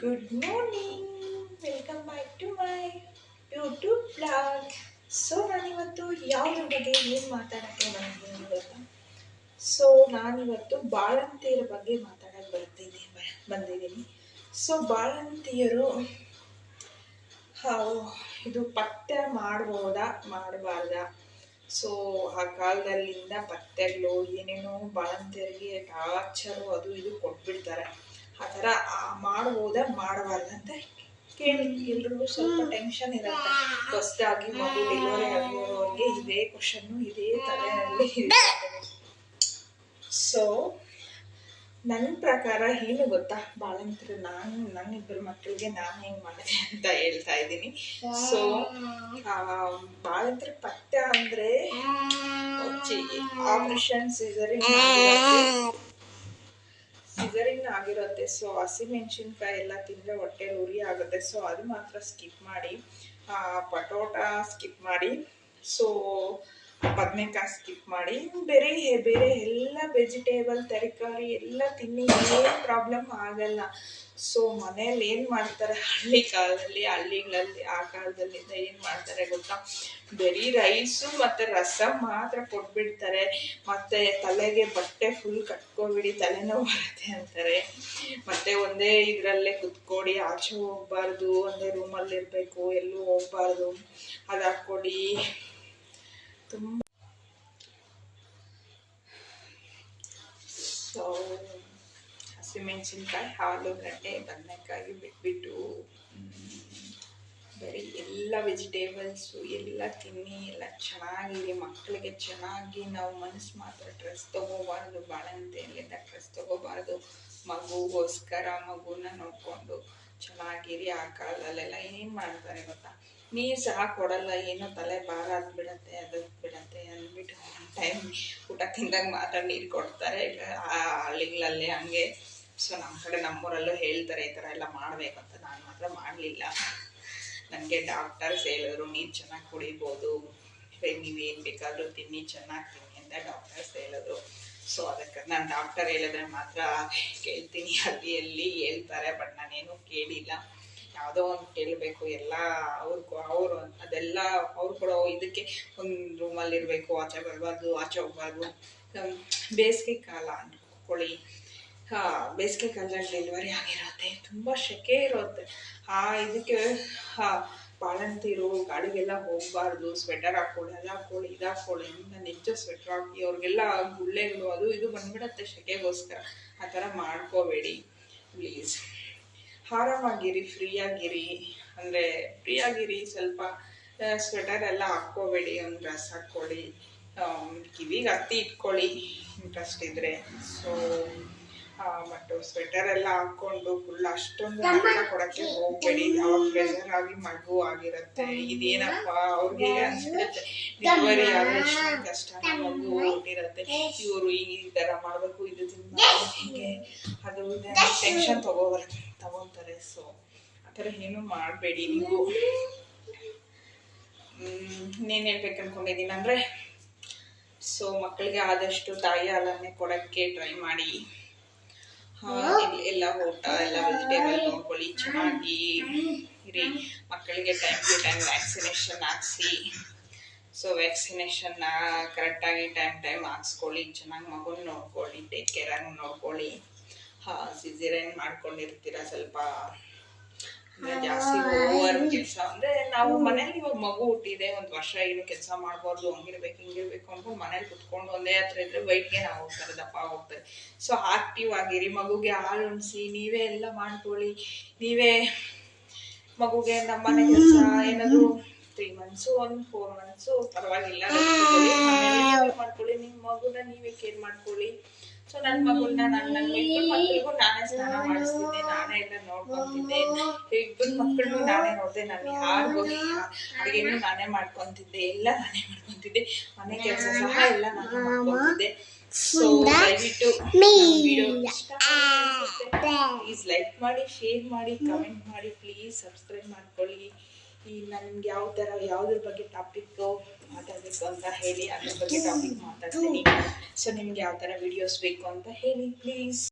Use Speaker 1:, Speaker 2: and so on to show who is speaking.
Speaker 1: Good morning welcome back to my YouTube blog so ನಾನಿವತ್ತು ಯಾವುದ್ರ ಬಗ್ಗೆ ಏನು ಮಾತಾಡೋಕ್ಕೆ ಬಂದಿದ್ದೀನಿ ಗೊತ್ತಾ? ಸೊ ನಾನಿವತ್ತು ಬಾಳಂತಿಯರ ಬಗ್ಗೆ ಮಾತಾಡೋಕ್ಕೆ ಬರ್ತೀನಿ ಬಂದಿದ್ದೀನಿ. ಸೊ ಬಾಳಂತಿಯರು ಇದು ಪಥ್ಯ ಮಾಡ್ಬೋದಾ? ಮಾಡಬಾರ್ದಾ? ಸೊ ಆ ಕಾಲದಲ್ಲಿಂದ ಪಥ್ಯಗಳು ಏನೇನೋ ಬಾಳಂತಿಯರಿಗೆ ಟಾರ್ಚರು ಅದು ಇದು ಕೊಟ್ಬಿಡ್ತಾರೆ. ಆ ಥರ ಮಾಡ್ಬೋದ ಮಾಡಬಾರ್ದ ಅಂತ ಕೇಳಿ. ಎಲ್ರಿಗೂ ಸ್ವಲ್ಪ ಟೆನ್ಷನ್ ಇರುತ್ತೆ. ಹೊಸದಾಗಿ ಮಗು ಡೆಲಿವರಿ ಆಗಿರೋರಿಗೆ ಇದೇ ಕ್ವಶನ್ನು ಇದೇ ತಲೆಯಲ್ಲಿ ಸೊ ನನ್ನ ಪ್ರಕಾರ ಏನು ಗೊತ್ತಾ? ಬಾಲಂತರು ನಾನು ನನ್ನ ಇಬ್ಬರು ಮಕ್ಕಳಿಗೆ ನಾನು ಹೆಂಗೆ ಮಾಡಿದೆ ಅಂತ ಹೇಳ್ತಾ ಇದ್ದೀನಿ. ಸೊ ಬಾಲಂತರ ಪಥ್ಯ ಅಂದರೆ ಆಪರೇಷನ್ ಸಿಸರಿನ್ ಸಿಸರಿನ್ ಆಗಿರುತ್ತೆ. ಸೊ ಹಸಿಮೆಣಸಿನ್ಕಾಯಿ ಎಲ್ಲ ತಿಂದರೆ ಹೊಟ್ಟೆ ಉರಿ ಆಗುತ್ತೆ. ಸೊ ಅದು ಮಾತ್ರ ಸ್ಕಿಪ್ ಮಾಡಿ ಪಟೋಟ ಸ್ಕಿಪ್ ಮಾಡಿ. ಸೊ ಬದನೆಕಾಯಿ ಸ್ಕಿಪ್ ಮಾಡಿ, ಬೇರೆ ಬೇರೆ ಎಲ್ಲ ವೆಜಿಟೇಬಲ್ ತರಕಾರಿ ಎಲ್ಲ ತಿನ್ನಿ, ಏನು ಪ್ರಾಬ್ಲಮ್ ಆಗಲ್ಲ. ಸೊ ಮನೇಲಿ ಏನು ಮಾಡ್ತಾರೆ? ಹಳ್ಳಿ ಕಾಲದಲ್ಲಿ, ಹಳ್ಳಿಗಳಲ್ಲಿ, ಆ ಕಾಲದಲ್ಲಿಂದ ಏನು ಮಾಡ್ತಾರೆ ಗೊತ್ತಾ? ಬರೀ ರೈಸು ಮತ್ತು ರಸಂ ಮಾತ್ರ ಕೊಟ್ಬಿಡ್ತಾರೆ. ಮತ್ತು ತಲೆಗೆ ಬಟ್ಟೆ ಫುಲ್ ಕಟ್ಕೊಬಿಡಿ, ತಲೆನೋವು ಬರುತ್ತೆ ಅಂತಾರೆ. ಮತ್ತು ಒಂದೇ ಇದರಲ್ಲೇ ಕುತ್ಕೊಡಿ, ಆಚೆ ಹೋಗ್ಬಾರ್ದು, ಒಂದೇ ರೂಮಲ್ಲಿ ಇರಬೇಕು ಎಲ್ಲೂ ಹೋಗ್ಬಾರ್ದು. ಅದು ಹಾಕ್ಕೊಡಿ ತುಂಬ ಸೊ ಹಸಿಮೆಣಸಿನ್ಕಾಯಿ ಆಲೂಗಡ್ಡೆ ಬದನೆಕಾಯಿ ಬಿಟ್ಬಿಟ್ಟು ಬರೀ ಎಲ್ಲ ವೆಜಿಟೇಬಲ್ಸು ಎಲ್ಲ ತಿನ್ನಿ, ಎಲ್ಲ ಚೆನ್ನಾಗಿರಿ ಮಕ್ಕಳಿಗೆ ಚೆನ್ನಾಗಿ ನಾವು ಮನಸ್ಸು ಮಾತ್ರ ಡ್ರೆಸ್ ತೊಗೋಬಾರ್ದು ಬಾಳಂತೆಯಲ್ಲಿಂದ ಡ್ರೆಸ್ ತೊಗೋಬಾರ್ದು. ಮಗುಗೋಸ್ಕರ ಮಗುನ ನೋಡಿಕೊಂಡು ಚೆನ್ನಾಗಿರಿ, ಆ ಕಾಲದಲ್ಲೆಲ್ಲ ಏನು ಮಾಡ್ತಾರೆ ಗೊತ್ತಾ? ನೀರು ಸಹ ಕೊಡಲ್ಲ, ಏನೋ ತಲೆ ಭಾರ ಬಿಡತ್ತೆ ಅದು ಬಿಡತ್ತೆ ಅಂದ್ಬಿಟ್ಟು ಟೈಮ್ ಊಟ ತಿಂದಾಗ ಮಾತ್ರ ನೀರು ಕೊಡ್ತಾರೆ. ಆ ಹಳ್ಳಿಗಳಲ್ಲಿ ಹಂಗೆ. ಸೊ ನಮ್ಮ ಕಡೆ ನಮ್ಮೂರಲ್ಲೂ ಹೇಳ್ತಾರೆ, ಈ ಥರ ಎಲ್ಲ ಮಾಡಬೇಕಂತ. ನಾನು ಮಾತ್ರ ಮಾಡಲಿಲ್ಲ. ನನಗೆ ಡಾಕ್ಟರ್ಸ್ ಹೇಳಿದ್ರು ನೀರು ಚೆನ್ನಾಗಿ ಕುಡಿಬೋದು ನೀವೇನು ಬೇಕಾದರೂ ತಿನ್ನಿ, ಚೆನ್ನಾಗಿ ತಿನ್ನಿ ಅಂತ ಡಾಕ್ಟರ್ಸ್ ಹೇಳಿದ್ರು ಸೊ ಅದಕ್ಕೆ ನಾನು ಡಾಕ್ಟರ್ ಹೇಳಿದ್ರೆ ಮಾತ್ರ ಕೇಳ್ತೀನಿ ಹಳ್ಳಿಯಲ್ಲಿ ಹೇಳ್ತಾರೆ ಬಟ್ ನಾನೇನು ಕೇಳಿಲ್ಲ. ಯಾವುದೋ ಒಂದು ಕೇಳಬೇಕು, ಎಲ್ಲ ಅವ್ರು ಅವರು ಅದೆಲ್ಲ ಅವ್ರು ಕೂಡ ಇದಕ್ಕೆ ಒಂದು ರೂಮಲ್ಲಿ ಇರಬೇಕು ಆಚೆ ಬರಬಾರ್ದು, ಆಚೆ ಹೋಗ್ಬಾರ್ದು. ಬೇಸಿಗೆ ಕಾಲ ಬೇಸಿಗೆ ಕಾಲದಲ್ಲಿ ಡೆಲಿವರಿ ಆಗಿರುತ್ತೆ ತುಂಬ ಸೆಕೆ ಇರುತ್ತೆ ಆ, ಇದಕ್ಕೆ ಬಾಳಂತಿರು ಗಾಡಿಗೆಲ್ಲ ಹೋಗಬಾರ್ದು ಸ್ವೆಟರ್ ಹಾಕ್ಕೊಳ್ಳಿ ಅದು ಹಾಕ್ಕೊಳ್ಳಿ ಇದು ಹಾಕ್ಕೊಳ್ಳಿ ಅಂತ ನಿಜ ಸ್ವೆಟರ್ ಹಾಕಿ, ಅವ್ರಿಗೆಲ್ಲ ಗುಳ್ಳೆಗಳು, ಅದು ಇದು ಬಂದ್ಬಿಡತ್ತೆ ಸೆಕೆಗೋಸ್ಕರ ಆ ಥರ ಮಾಡ್ಕೋಬೇಡಿ ಪ್ಲೀಸ್ ಆರಾಮಾಗಿರಿ, ಫ್ರೀಯಾಗಿರಿ. ಅಂದರೆ, ಫ್ರೀಯಾಗಿರಿ, ಸ್ವಲ್ಪ ಸ್ವೆಟರ್ ಎಲ್ಲ ಹಾಕ್ಕೋಬೇಡಿ, ಒಂದು ಡ್ರೆಸ್ ಹಾಕ್ಕೊಳ್ಳಿ ಕಿವಿಗೆ ಹತ್ತಿ ಇಟ್ಕೊಳ್ಳಿ ಇಂಟ್ರೆಸ್ಟ್ ಇದ್ದರೆ ಸೊ ಮತ್ತು ಸ್ವೆಟರ್ ಎಲ್ಲ ಹಾಕೊಂಡು ಫುಲ್ ಅಷ್ಟೊಂದು ಆಟ ಕೊಡಕ್ಕೆ ಹೋಗಬೇಡಿ. ಅವಾಗ ಪ್ರೆಷರ್ ಆಗಿ ಮಗು ಆಗಿರುತ್ತೆ. ಇದೇನಪ್ಪ ಅವ್ರಿಗೆ ಅನ್ಸ್ಬಿಡುತ್ತೆ ಡೆಲಿವರಿ ಆದ್ರೆ ಕಷ್ಟ ಮಗು ಹುಟ್ಟಿರುತ್ತೆ ಇವರು ಈ ತರ ಮಾಡಬೇಕು ಇದು ತಿನ್ಬೇಕು ಹೀಗೆ. ಅದು ಟೆನ್ಷನ್ ತಗೋಬರ ತಗೋತಾರೆ. ಸೊ ಆ ಥರ ಏನು ಮಾಡಬೇಡಿ ನೀವು. ಇನ್ನೇನು ಹೇಳ್ಬೇಕು ಅನ್ಕೊಂಡಿದ್ದೀನಿ ಅಂದರೆ ಸೊ ಮಕ್ಕಳಿಗೆ ಆದಷ್ಟು ತಾಯಿ ಹಾಲನ್ನೇ ಕೊಡೋಕ್ಕೆ ಟ್ರೈ ಮಾಡಿ. ಎಲ್ಲ ಊಟ ಎಲ್ಲ ವೆಜಿಟೇಬಲ್ ನೋಡ್ಕೊಳ್ಳಿ, ಚೆನ್ನಾಗಿ ಇರಿ. ಮಕ್ಕಳಿಗೆ ಟೈಮ್ ಟು ಟೈಮ್ ವ್ಯಾಕ್ಸಿನೇಷನ್ ಹಾಕ್ಸಿ. ಸೊ ವ್ಯಾಕ್ಸಿನೇಷನ್ ಕರೆಕ್ಟಾಗಿ ಟೈಮ್ ಟೈಮ್ ಹಾಕ್ಸ್ಕೊಳ್ಳಿ. ಚೆನ್ನಾಗಿ ಮಗುನ ನೋಡ್ಕೊಳ್ಳಿ ಟೇಕ್ ಕೇರ್ ಆಗಿ ನೋಡ್ಕೊಳ್ಳಿ. ಹಾ ಸಿಝಿರೇನ್ ಮಾಡ್ಕೊಂಡಿರ್ತೀರ ಸ್ವಲ್ಪ? ಜಾಸ್ತಿ ಓವರ್ ಕೆಲಸ ಅಂದ್ರೆ ನಾವು ಮನೇಲಿ ಇವಾಗ ಮಗು ಹುಟ್ಟಿದೆ ಒಂದು ವರ್ಷ ಏನು ಕೆಲಸ ಮಾಡಬಾರ್ದು ಹಂಗಿರ್ಬೇಕು ಹಿಂಗಿರ್ಬೇಕು ಅನ್ಕೊಂಡು ಮನೇಲಿ ಕುತ್ಕೊಂಡು ಒಂದೇ ಹತ್ರ ಇದ್ರೆ ವೈಟ್ ನಾವು ಹೋಗ್ತಾರೆ ದಪ್ಪ ಹೋಗ್ತಾರೆ. ಸೊ ಆಕ್ಟಿವ್ ಆಗಿರಿ ಮಗುಗೆ ಹಾಲು ಉಣಿಸಿ ನೀವೇ ಎಲ್ಲ ಮಾಡ್ಕೊಳ್ಳಿ. ನೀವೇ ಮಗುಗೆ ನಮ್ಮನೆ ಕೆಲಸ ಏನಾದ್ರು ತ್ರೀ ಮಂತ್ಸು ಒಂದು ಫೋರ್ ಮಂತ್ಸು ಪರವಾಗಿಲ್ಲ. ಮಾಡ್ಕೊಳ್ಳಿ ನಿಮ್ಮ ಮಗುನ ನೀವೇ ಕೇರ್ ಮಾಡ್ಕೊಳ್ಳಿ. ಸೊ ನನ್ನ ಮಗುನ ನಾನು ನನ್ನ ಇಬ್ಬರು ಮಕ್ಕಳಿಗೂ ನಾನೇ ಸ್ನಾನ ಮಾಡಿಸ್ತಿದ್ದೆ ನಾನೇ ಎಲ್ಲ ನೋಡ್ಕೊತಿದ್ದೆ. ಇಬ್ಬರು ಮಕ್ಕಳನ್ನು ನಾನೇ ನೋಡಿದೆ ನಾನು ಯಾರಿಗೂ ಅಡುಗೆನೂ ನಾನೇ ಮಾಡ್ಕೊತಿದ್ದೆ ಎಲ್ಲ ನಾನೇ ಮಾಡ್ಕೊತಿದ್ದೆ. ಮನೆ ಕೆಲಸ ಸಹ ಎಲ್ಲ ನಾನೇ ಮಾಡ್ಕೊತಿದ್ದೆ. ಸೊ ದಯವಿಟ್ಟು ವಿಡಿಯೋ ಇಷ್ಟ ಪ್ಲೀಸ್ ಲೈಕ್ ಮಾಡಿ ಶೇರ್ ಮಾಡಿ ಕಮೆಂಟ್ ಮಾಡಿ ಪ್ಲೀಸ್ ಸಬ್ಸ್ಕ್ರೈಬ್ ಮಾಡ್ಕೊಳ್ಳಿ. ಈ ನನ್ಗೆ ಯಾವ ಥರ, ಯಾವುದ್ರ ಬಗ್ಗೆ ಟಾಪಿಕ್ ಮಾತಾಡಬೇಕು ಅಂತ ಹೇಳಿ ಅದ್ರ ಬಗ್ಗೆ ಟಾಪಿಕ್ ಮಾತಾಡ್ತೀನಿ. ಸೊ ನಿಮ್ಗೆ ಯಾವ ಥರ ವಿಡಿಯೋಸ್ ಬೇಕು ಅಂತ ಹೇಳಿ ಪ್ಲೀಸ್